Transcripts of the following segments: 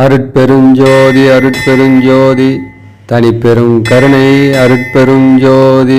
அருட்பெருஞ்சோதி அருட்பெருஞ்சோதி. தனிப்பெரும் கருணை அருட்பெருஞ்சோதி.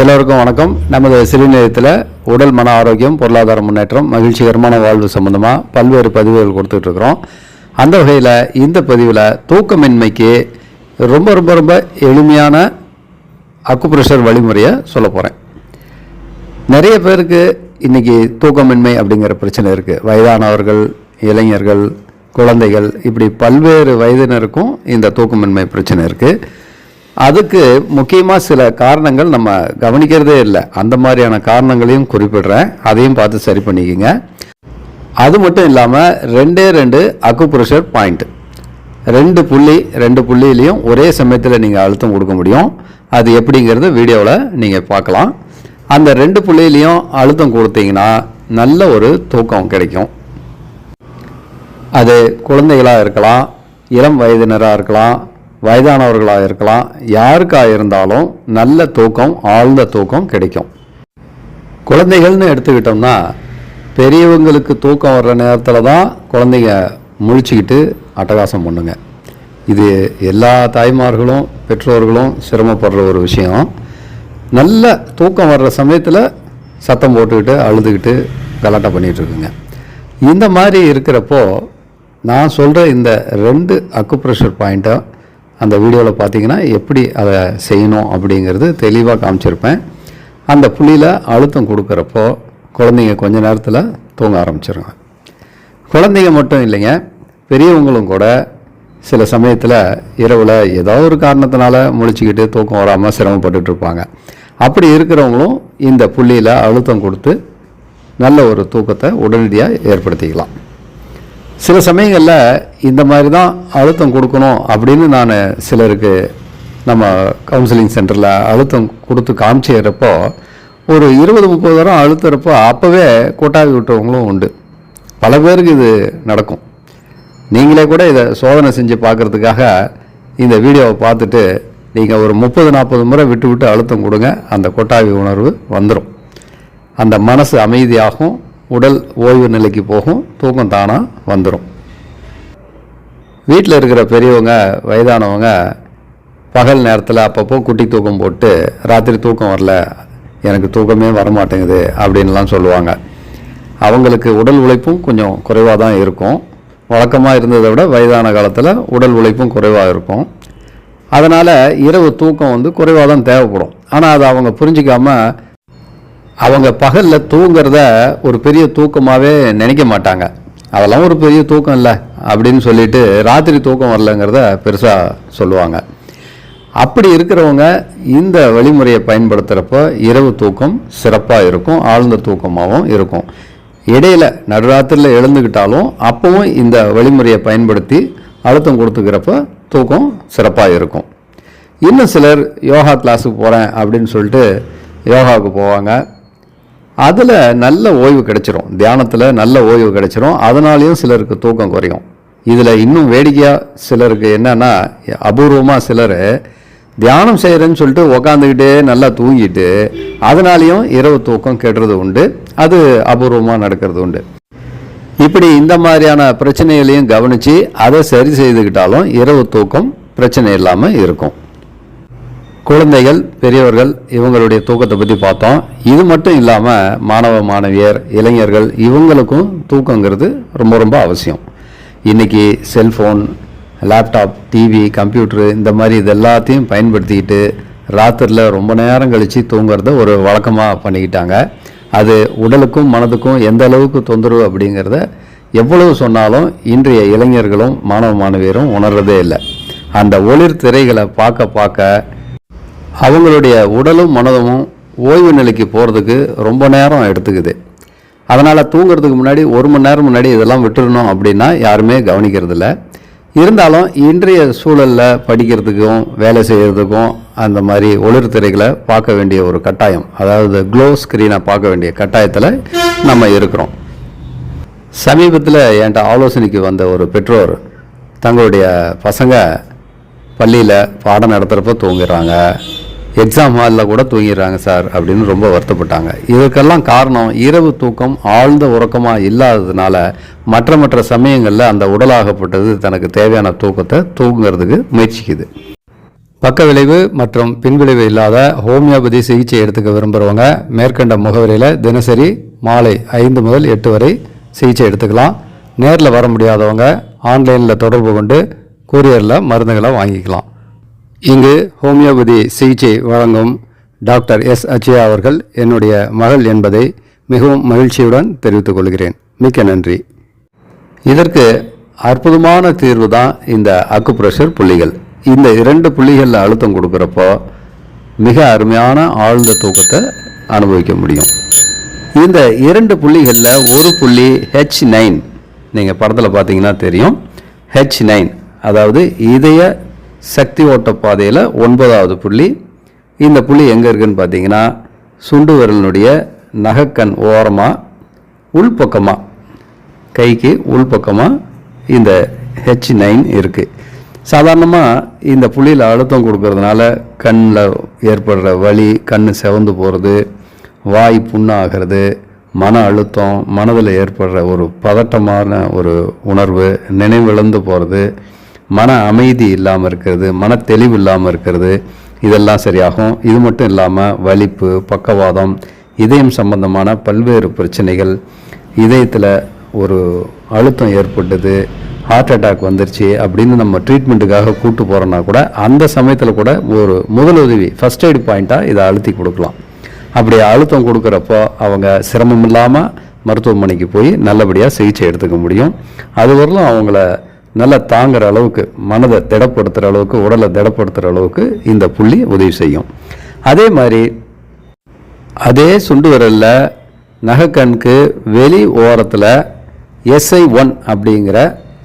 எல்லோருக்கும் வணக்கம். நமது சிறுநிலையத்தில் உடல் மன ஆரோக்கியம் பொருளாதார முன்னேற்றம் மகிழ்ச்சிகரமான வாழ்வு சம்பந்தமாக பல்வேறு பதிவுகள் கொடுத்துட்ருக்குறோம். அந்த வகையில் இந்த பதிவில் தூக்கமின்மைக்கு ரொம்ப ரொம்ப ரொம்ப எளிமையான அக்குப்ரெஷர் வழிமுறையை சொல்ல போகிறேன் நிறைய பேருக்கு இன்றைக்கி தூக்கமின்மை அப்படிங்கிற பிரச்சனை இருக்குது வயதானவர்கள் இளைஞர்கள் குழந்தைகள் இப்படி பல்வேறு வயதினருக்கும் இந்த தூக்கமின்மை பிரச்சனை இருக்குது அதுக்கு முக்கியமாக சில காரணங்கள் நம்ம கவனிக்கிறதே இல்லை. அந்த மாதிரியான காரணங்களையும் குறிப்பிடுறேன். அதையும் பார்த்து சரி பண்ணிக்கோங்க. அது மட்டும் இல்லாமல் ரெண்டே ரெண்டு அக்குப்ரெஷர் பாயிண்ட் ரெண்டு புள்ளி ரெண்டு புள்ளியிலையும் ஒரே சமயத்தில் நீங்கள் அழுத்தம் கொடுக்க முடியும். அது எப்படிங்கிறது வீடியோவில் நீங்கள் பார்க்கலாம். அந்த ரெண்டு புள்ளியிலையும் அழுத்தம் கொடுத்தீங்கன்னா நல்ல ஒரு தூக்கம் கிடைக்கும். அது குழந்தைகளாக இருக்கலாம் இளம் வயதினராக இருக்கலாம் வயதானவர்களாக இருக்கலாம் யாருக்காக இருந்தாலும் நல்ல தூக்கம் ஆழ்ந்த தூக்கம் கிடைக்கும். குழந்தைகள்னு எடுத்துக்கிட்டோம்னா பெரியவங்களுக்கு தூக்கம் வர்ற நேரத்தில் தான் குழந்தைங்க முழிச்சுக்கிட்டு அட்டகாசம் பண்ணுங்க. இது எல்லா தாய்மார்களும் பெற்றோர்களும் சிரமப்படுற ஒரு விஷயம். நல்ல தூக்கம் வர்ற சமயத்தில் சத்தம் போட்டுக்கிட்டு அழுதுகிட்டு கலாட்டம் பண்ணிகிட்டு இருக்குங்க. இந்த மாதிரி இருக்கிறப்போ நான் சொல்கிற இந்த ரெண்டு அக்குப்ரெஷர் பாயிண்ட்டை அந்த வீடியோவில் பார்த்தீங்கன்னா எப்படி அதை செய்யணும் அப்படிங்கிறது தெளிவாக காமிச்சிருப்பேன். அந்த புள்ளியில் அழுத்தம் கொடுக்குறப்போ குழந்தைங்க கொஞ்ச நேரத்தில் தூங்க ஆரம்பிச்சிருங்க. குழந்தைங்க மட்டும் இல்லைங்க பெரியவங்களும் கூட சில சமயத்தில் இரவில் ஏதோ ஒரு காரணத்தினால முழிச்சுக்கிட்டு தூக்கம் வராமல் சிரமப்பட்டுட்டு இருப்பாங்க. அப்படி இருக்கிறவங்களும் இந்த புள்ளியில் அழுத்தம் கொடுத்து நல்ல ஒரு தூக்கத்தை உடனடியாக ஏற்படுத்திக்கலாம். சில சமயங்களில் இந்த மாதிரி தான் அழுத்தம் கொடுக்கணும் அப்படின்னு நான் சிலருக்கு நம்ம கவுன்சிலிங் சென்டரில் அழுத்தம் கொடுத்து காமிச்சிடுறப்போ ஒரு இருபது முப்பது தரம் அழுத்துறப்போ அப்போவே கூட்டாவி விட்டவங்களும் உண்டு. பல பேருக்கு இது நடக்கும். நீங்களே கூட இதை சோதனை செஞ்சு பார்க்குறதுக்காக இந்த வீடியோவை பார்த்துட்டு நீங்கள் ஒரு முப்பது நாற்பது முறை விட்டு விட்டு அழுத்தம் கொடுங்க அந்த கொட்டாவி உணர்வு வந்துடும் அந்த மனசு அமைதியாகும் உடல் ஓய்வு நிலைக்கு போகும் தூக்கம் தானாக வந்துடும் வீட்டில் இருக்கிற பெரியவங்க வயதானவங்க பகல் நேரத்தில் அப்பப்போ குட்டி தூக்கம் போட்டு ராத்திரி தூக்கம் வரல எனக்கு தூக்கமே வரமாட்டேங்குது அப்படின்லாம் சொல்லுவாங்க. அவங்களுக்கு உடல் உழைப்பும் கொஞ்சம் குறைவாக தான் இருக்கும். வழக்கமாக இருந்ததை விட வயதான காலத்தில் உடல் உழைப்பும் குறைவாக இருக்கும். அதனால் இரவு தூக்கம் வந்து குறைவாக தான் தேவைப்படும். ஆனால் அதை அவங்க புரிஞ்சிக்காமல் அவங்க பகலில் தூங்கிறத ஒரு பெரிய தூக்கமாகவே நினைக்க மாட்டாங்க. அதெல்லாம் ஒரு பெரிய தூக்கம் இல்லை அப்படின்னு சொல்லிட்டு ராத்திரி தூக்கம் வரலங்கிறத பெருசாக சொல்லுவாங்க. அப்படி இருக்கிறவங்க இந்த வழிமுறையை பயன்படுத்துகிறப்போ இரவு தூக்கம் சிறப்பாக இருக்கும் ஆழ்ந்த தூக்கமாகவும் இருக்கும். இடையில நடுராத்திரியில் எழுந்துக்கிட்டாலும் அப்பவும் இந்த வழிமுறையை பயன்படுத்தி அழுத்தம் கொடுத்துக்கிறப்ப தூக்கம் சிறப்பாக இருக்கும். இன்னும் சிலர் யோகா கிளாஸுக்கு போகிறேன் அப்படின்னு சொல்லிட்டு யோகாவுக்கு போவாங்க. அதில் நல்ல ஓய்வு கிடைச்சிரும். தியானத்தில் நல்ல ஓய்வு கிடைச்சிரும். அதனாலேயும் சிலருக்கு தூக்கம் குறையும். இதில் இன்னும் வேடிக்கையாக சிலருக்கு என்னென்னா அபூர்வமாக சிலர் தியானம் செய்கிறேன்னு சொல்லிட்டு உக்காந்துக்கிட்டே நல்லா தூங்கிட்டு அதனாலேயும் இரவு தூக்கம் கெடுறது உண்டு. அது அபூர்வமாக நடக்கிறது உண்டு. இப்படி இந்த மாதிரியான பிரச்சனைகளையும் கவனித்து அதை சரி செய்துக்கிட்டாலும் இரவு தூக்கம் பிரச்சனை இல்லாமல் இருக்கும். குழந்தைகள் பெரியவர்கள் இவங்களுடைய தூக்கத்தை பற்றி பார்த்தோம். இது மட்டும் இல்லாமல் மாணவ மாணவியர் இளைஞர்கள் இவங்களுக்கும் தூக்கங்கிறது ரொம்ப ரொம்ப அவசியம். இன்றைக்கி செல்ஃபோன் லேப்டாப் டிவி கம்ப்யூட்ரு இந்த மாதிரி இது எல்லாத்தையும் பயன்படுத்திக்கிட்டு ராத்திரியில் ரொம்ப நேரம் கழித்து தூங்குறத ஒரு வழக்கமாக பண்ணிக்கிட்டாங்க. அது உடலுக்கும் மனதுக்கும் எந்த அளவுக்கு தொந்தரவு அப்படிங்கிறத எவ்வளவு சொன்னாலும் இன்றைய இளைஞர்களும் மாணவ மாணவியரும் உணர்றதே இல்லை. அந்த ஒளிர் திரைகளை பார்க்க பார்க்க அவங்களுடைய உடலும் மனதும் ஓய்வு நிலைக்கு போகிறதுக்கு ரொம்ப நேரம் எடுத்துக்குது. அதனால் தூங்குறதுக்கு முன்னாடி ஒரு மணி நேரம் முன்னாடி இதெல்லாம் விட்டுறணும் அப்படின்னா யாருமே கவனிக்கிறதில்ல. இருந்தாலும் இன்றைய சூழலில் படிக்கிறதுக்கும் வேலை செய்கிறதுக்கும் அந்த மாதிரி ஒளிர் திரைகளை பார்க்க வேண்டிய ஒரு கட்டாயம் அதாவது க்ளோ ஸ்க்ரீனை பார்க்க வேண்டிய கட்டாயத்தில் நம்ம இருக்கிறோம். சமீபத்தில் என்கிட்ட ஆலோசனைக்கு வந்த ஒரு பெற்றோர் தங்களுடைய பசங்க பள்ளியில் பாடம் நடத்துகிறப்ப தூங்குறாங்க. எக்ஸாம் ஹாலில் கூட தூங்கிடுறாங்க சார் அப்படின்னு ரொம்ப வருத்தப்பட்டாங்க. இதற்கெல்லாம் காரணம் இரவு தூக்கம் ஆழ்ந்த உறக்கமாக இல்லாததுனால மற்ற மற்ற சமயங்களில் அந்த உடலாகப்பட்டது தனக்கு தேவையான தூக்கத்தை தூங்குறதுக்கு முயற்சிக்குது. பக்க விளைவு மற்றும் பின்விளைவு இல்லாத ஹோமியோபதி சிகிச்சை எடுத்துக்க விரும்புகிறவங்க மேற்கண்ட முகவரியில் தினசரி மாலை ஐந்து முதல் எட்டு வரை சிகிச்சை எடுத்துக்கலாம். நேரில் வர முடியாதவங்க ஆன்லைனில் தொடர்பு கொண்டு கூரியரில் மருந்துகளை வாங்கிக்கலாம். இங்கு ஹோமியோபதி சிகிச்சை வழங்கும் டாக்டர் எஸ் அச்சயா அவர்கள் என்னுடைய மகள் என்பதை மிகவும் மகிழ்ச்சியுடன் தெரிவித்துக் கொள்கிறேன். மிக்க நன்றி. இதற்கு அற்புதமான தீர்வு தான் இந்த அக்குப்ரெஷர் புள்ளிகள். இந்த இரண்டு புள்ளிகளில் அழுத்தம் கொடுக்குறப்போ மிக அருமையான ஆழ்ந்த தூக்கத்தை அனுபவிக்க முடியும். இந்த இரண்டு புள்ளிகளில் ஒரு புள்ளி ஹெச் நைன் நீங்கள் படத்தில் பார்த்தீங்கன்னா தெரியும். ஹெச் நைன் அதாவது இதய சக்தி ஓட்ட பாதையில் ஒன்பதாவது புள்ளி. இந்த புள்ளி எங்கே இருக்குன்னு பார்த்தீங்கன்னா சுண்டு விரலினுடைய நகக்கண் ஓரமாக உள்பக்கமாக கைக்கு உள்பக்கமாக இந்த ஹெச் நைன் இருக்குது சாதாரணமாக இந்த புள்ளியில் அழுத்தம் கொடுக்கறதுனால கண்ணில் ஏற்படுற வலி கண் செவந்து போகிறது வாய் புண்ணாகிறது மன அழுத்தம் மனதில் ஏற்படுற ஒரு பதட்டமான ஒரு உணர்வு நினைவிழந்து போகிறது மன அமைதி இல்லாமல் இருக்கிறது மன தெளிவு இல்லாமல் இருக்கிறது இதெல்லாம் சரியாகும். இது மட்டும் இல்லாமல் வலிப்பு பக்கவாதம் இதயம் சம்பந்தமான பல்வேறு பிரச்சனைகள் இதயத்தில் ஒரு அழுத்தம் ஏற்பட்டது ஹார்ட் அட்டாக் வந்துருச்சு அப்படின்னு நம்ம ட்ரீட்மெண்ட்டுக்காக கூட்டு போகிறோன்னா கூட அந்த சமயத்தில் கூட ஒரு முதலுதவி ஃபஸ்ட் எய்டு பாயிண்ட்டாக இதை அழுத்தி கொடுக்கலாம். அப்படி அழுத்தம் கொடுக்குறப்போ அவங்க சிரமம் இல்லாமல் மருத்துவமனைக்கு போய் நல்லபடியாக சிகிச்சை எடுத்துக்க முடியும். அது வரலும் அவங்கள நல்லா தாங்குற அளவுக்கு மனதை திடப்படுத்துகிற அளவுக்கு உடலை திடப்படுத்துகிற அளவுக்கு இந்த புள்ளி உதவி செய்யும். அதே மாதிரி அதே சுண்டு விரல்ல நகைக்கண்ணுக்கு வெளி ஓரத்தில் எஸ்ஐ ஒன் அப்படிங்கிற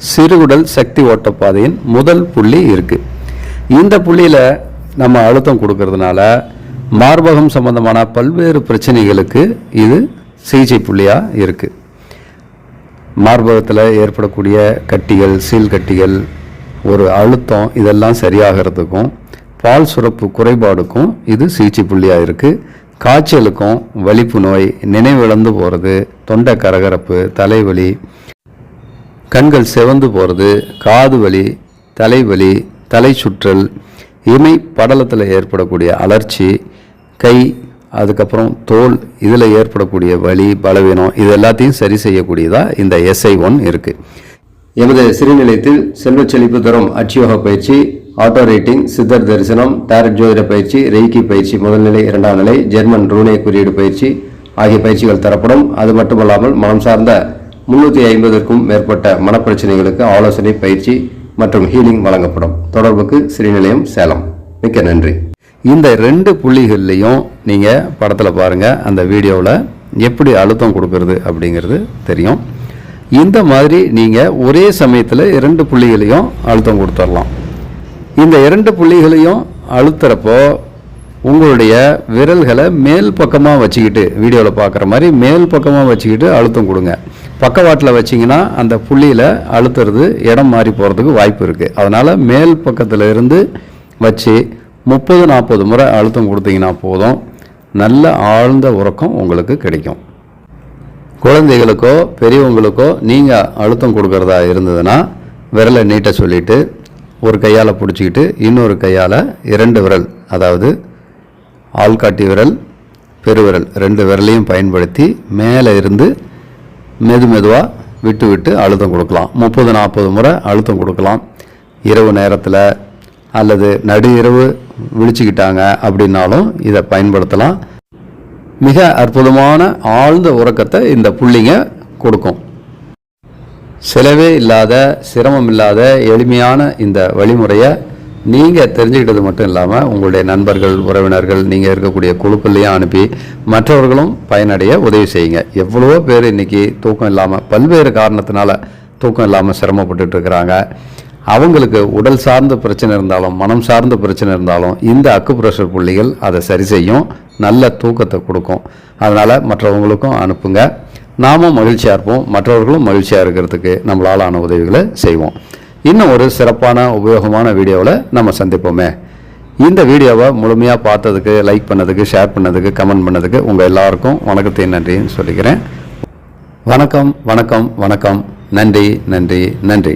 சிறுகுடல் சக்தி ஓட்டப்பாதையின் முதல் புள்ளி இருக்குது இந்த புள்ளியில் நம்ம அழுத்தம் கொடுக்கறதுனால மார்பகம் சம்பந்தமான பல்வேறு பிரச்சனைகளுக்கு இது சிகிச்சை புள்ளியாக இருக்குது மார்பகத்தில் ஏற்படக்கூடிய கட்டிகள் சீல் கட்டிகள் ஒரு அழுத்தம் இதெல்லாம் சரியாகிறதுக்கும் பால் சுரப்பு குறைபாடுக்கும் இது சிகிச்சை புள்ளியாக இருக்குது காய்ச்சலுக்கும் வலிப்பு நோய் நினைவிழந்து போகிறது தொண்டை கரகரப்பு தலைவலி கண்கள் சிவந்து போகிறது காது வலி தலைவலி தலை சுற்றல் இமை படலத்தில் ஏற்படக்கூடிய அலர்ச்சி கை அதுக்கப்புறம் தோல் இதில் ஏற்படக்கூடிய வலி பலவீனம் இது எல்லாத்தையும் சரி செய்யக்கூடியதாக இந்த எஸ்ஐ ஒன் இருக்குது எமது சிறுநிலையத்தில் செல்வச் செழிப்பு தரும் அட்சியோக பயிற்சி ஆட்டோ ரேட்டிங் சித்தர் தரிசனம் டேரட் ஜோதிட பயிற்சி ரெய்கி பயிற்சி முதல்நிலை இரண்டாம் நிலை ஜெர்மன் ரூனே குறியீடு பயிற்சி ஆகிய பயிற்சிகள் தரப்படும். அது மட்டுமல்லாமல் மனம் சார்ந்த முன்னூற்றி ஐம்பதற்கும் மேற்பட்ட மனப்பிரச்சனைகளுக்கு ஆலோசனை பயிற்சி மற்றும் ஹீலிங் வழங்கப்படும். தொடர்புக்கு ஸ்ரீநிலையம் சேலம். மிக்க நன்றி. இந்த ரெண்டு புள்ளிகள்லையும் நீங்கள் படத்தில் பாருங்கள் அந்த வீடியோவில் எப்படி அழுத்தம் கொடுக்கறது அப்படிங்கிறது தெரியும். இந்த மாதிரி நீங்கள் ஒரே சமயத்தில் இரண்டு புள்ளிகளையும் அழுத்தம் கொடுத்துடலாம். இந்த இரண்டு புள்ளிகளையும் அழுத்துறப்போ உங்களுடைய விரல்களை மேல் பக்கமாக வச்சுக்கிட்டு வீடியோவில் பார்க்குற மாதிரி மேல் பக்கமாக வச்சுக்கிட்டு அழுத்தம் கொடுங்க. பக்கவாட்டில் வச்சிங்கன்னா அந்த புள்ளியில் அழுத்துறது இடம் மாறி போகிறதுக்கு வாய்ப்பு இருக்குது அதனால் மேல் பக்கத்தில் இருந்து வச்சு முப்பது நாற்பது முறை அழுத்தம் கொடுத்தீங்கன்னா போதும். நல்ல ஆழ்ந்த உறக்கம் உங்களுக்கு கிடைக்கும். குழந்தைகளுக்கோ பெரியவங்களுக்கோ நீங்கள் அழுத்தம் கொடுக்கறதா இருந்ததுன்னா விரலை நீட்ட சொல்லிவிட்டு ஒரு கையால் பிடிச்சிக்கிட்டு இன்னொரு கையால் இரண்டு விரல் அதாவது ஆள்காட்டி விரல் பெருவிரல் ரெண்டு விரலையும் பயன்படுத்தி மேலே இருந்து மெது மெதுவாக விட்டு விட்டு அழுத்தம் கொடுக்கலாம். முப்பது நாற்பது முறை அழுத்தம் கொடுக்கலாம். இரவு நேரத்தில் அல்லது நடு இரவு விழிச்சுக்கிட்டாங்க அப்படின்னாலும் இதை பயன்படுத்தலாம். மிக அற்புதமான ஆழ்ந்த உறக்கத்தை இந்த புள்ளிங்க கொடுக்கும். செலவே இல்லாத சிரமம் இல்லாத எளிமையான இந்த வழிமுறையை நீங்கள் தெரிஞ்சுக்கிட்டது மட்டும் இல்லாமல் உங்களுடைய நண்பர்கள் உறவினர்கள் நீங்கள் இருக்கக்கூடிய குழுக்கள்லையும் அனுப்பி மற்றவர்களும் பயனடைய உதவி செய்யுங்க. எவ்வளவோ பேர் இன்றைக்கி தூக்கம் இல்லாமல் பல்வேறு காரணத்தினால தூக்கம் இல்லாமல் சிரமப்பட்டுட்டு இருக்கிறாங்க. அவங்களுக்கு உடல் சார்ந்த பிரச்சனை இருந்தாலும் மனம் சார்ந்த பிரச்சனை இருந்தாலும் இந்த அக்குப்ரெஷர் புள்ளிகள் அதை சரி செய்யும் நல்ல தூக்கத்தை கொடுக்கும். அதனால் மற்றவங்களுக்கும் அனுப்புங்க. நாமும் மகிழ்ச்சியாக இருப்போம். மற்றவர்களும் மகிழ்ச்சியாக இருக்கிறதுக்கு நம்மளால் ஆன உதவிகளை செய்வோம். இன்னும் ஒரு சிறப்பான உபயோகமான வீடியோவில் நம்ம சந்திப்போமே. இந்த வீடியோவை முழுமையாக பார்த்ததுக்கு லைக் பண்ணதுக்கு ஷேர் பண்ணதுக்கு கமெண்ட் பண்ணதுக்கு உங்கள் எல்லாருக்கும் வணக்கத்தை நன்றின்னு சொல்லிக்கிறேன். வணக்கம் வணக்கம் வணக்கம். நன்றி நன்றி நன்றி.